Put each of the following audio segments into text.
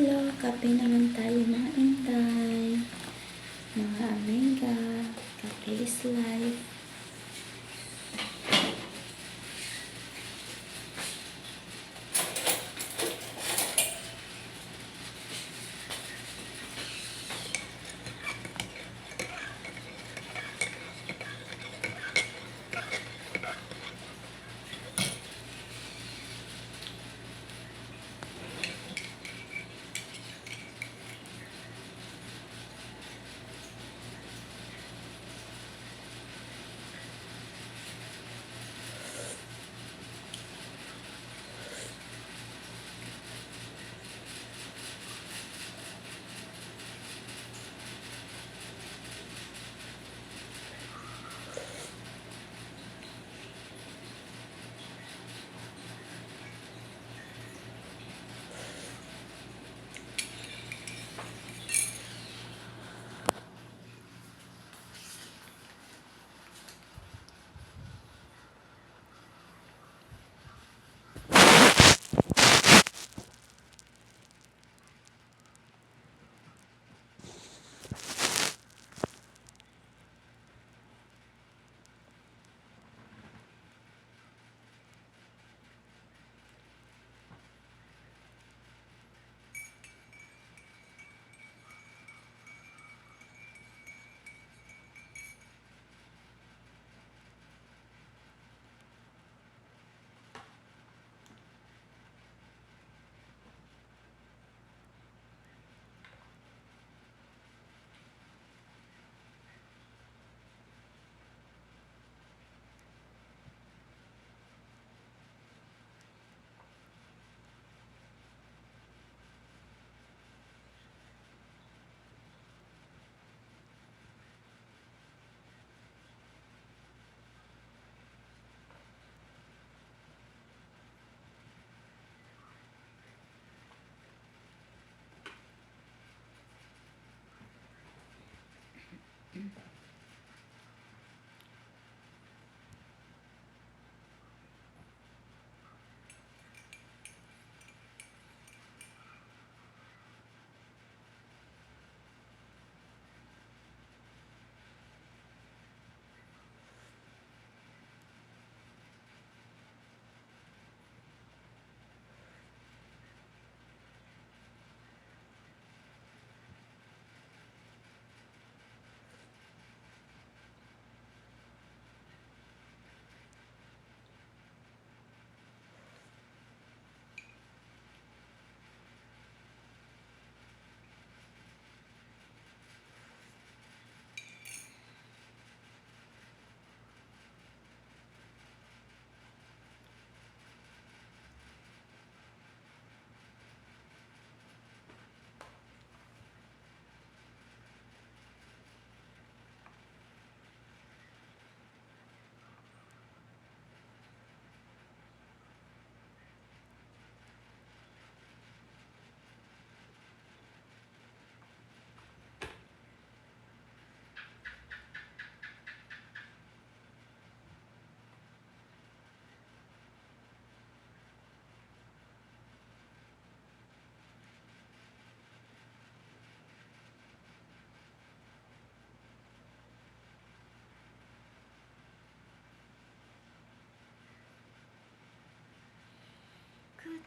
Hello, kape naman tayo mga intay. Mga amiga, kape is life.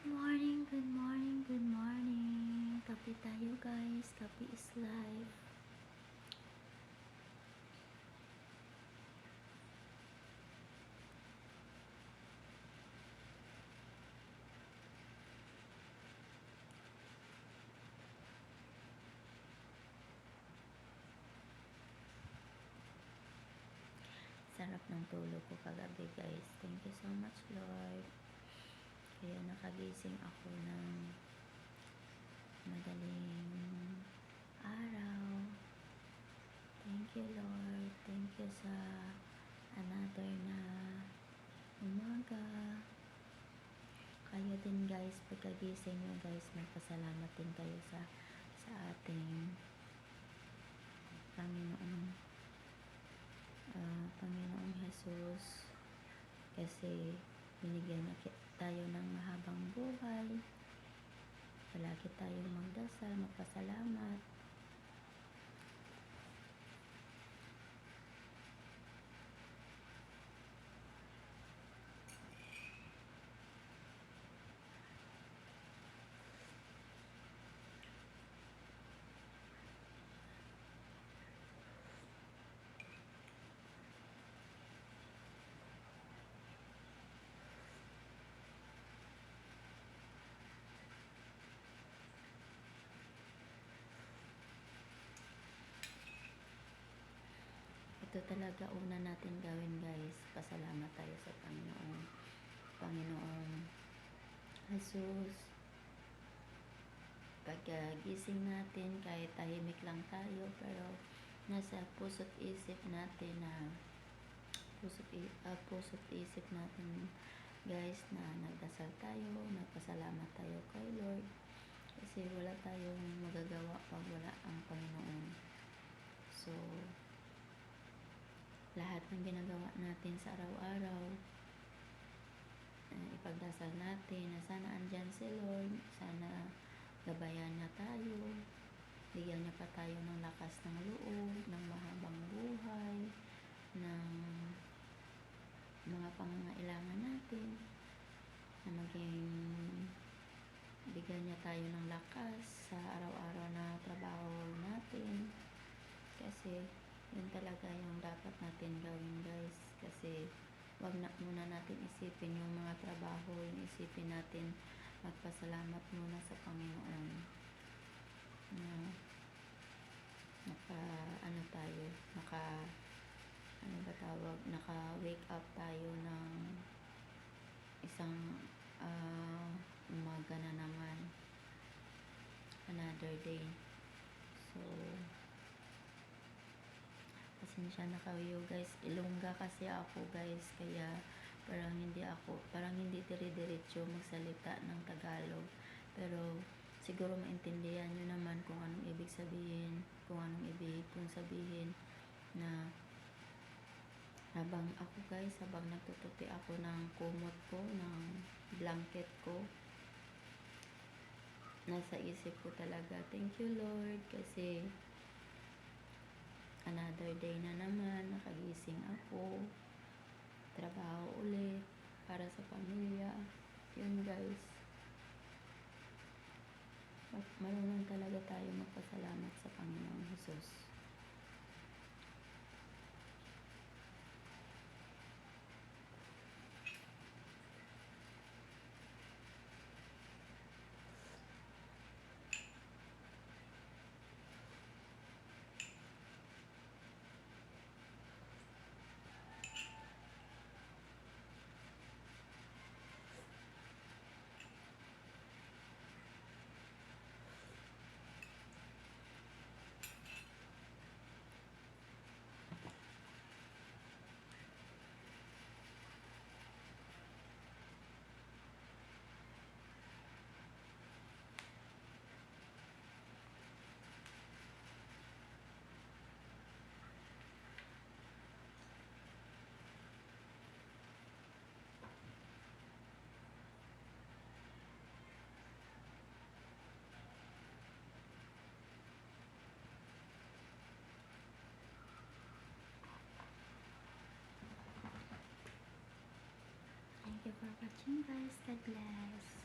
Morning, good morning, good morning. Kape tayo guys. Kape is life. Sarap ng tulog ko kagabi guys. Thank you so much Lord. Nakagising ako ng madaling araw. Thank you Lord. Thank you sa another na umaga. Kayo din guys, pagkagising nyo guys, magpasalamat din kayo sa sa ating Panginoon ah, Panginoong Jesus kasi binigyan niya tayo ng mahabang buhay. Palagi tayong magdasal, magpasalamat. Ito talaga una natin gawin guys. Pasalamat tayo sa Panginoon. Panginoon Jesus. Pagkagising natin, kahit tahimik lang tayo, pero nasa puso't isip natin na puso't, ah, puso't isip natin guys na nagdasal tayo, nagpasalamat tayo kay Lord. Kasi wala tayong magagawa pag wala ang Panginoon. So, lahat ng ginagawa natin sa araw-araw, eh, ipagdasal natin na sana andyan si Lord, sana gabayan niya tayo, bigyan niya pa tayo ng lakas ng loob, ng mahabang buhay, ng mga pangangailangan natin, na maging bigyan niya tayo ng lakas sa araw-araw na trabaho natin. Kasi, yun talaga yung dapat natin gawin guys. Kasi, wag na muna natin isipin yung mga trabaho, yung isipin natin magpasalamat muna sa Panginoon. Na naka ano tayo, naka ano ba tawag, naka wake up tayo ng isang ah, umaga na naman. Another day. So pasensya na kayo guys. Ilongga kasi ako guys. Kaya parang hindi ako parang hindi dire-diretso magsalita ng Tagalog. Pero siguro maintindihan nyo naman kung anong ibig sabihin kung anong ibig kong sabihin na habang ako guys habang nagtutupi ako ng kumot ko ng blanket ko nasa isip ko talaga thank you Lord kasi another day na naman nakagising ako trabaho ulit para sa pamilya. Yun guys. Marunong talaga tayo magpasalamat sa Panginoong Jesus for watching guys. God bless.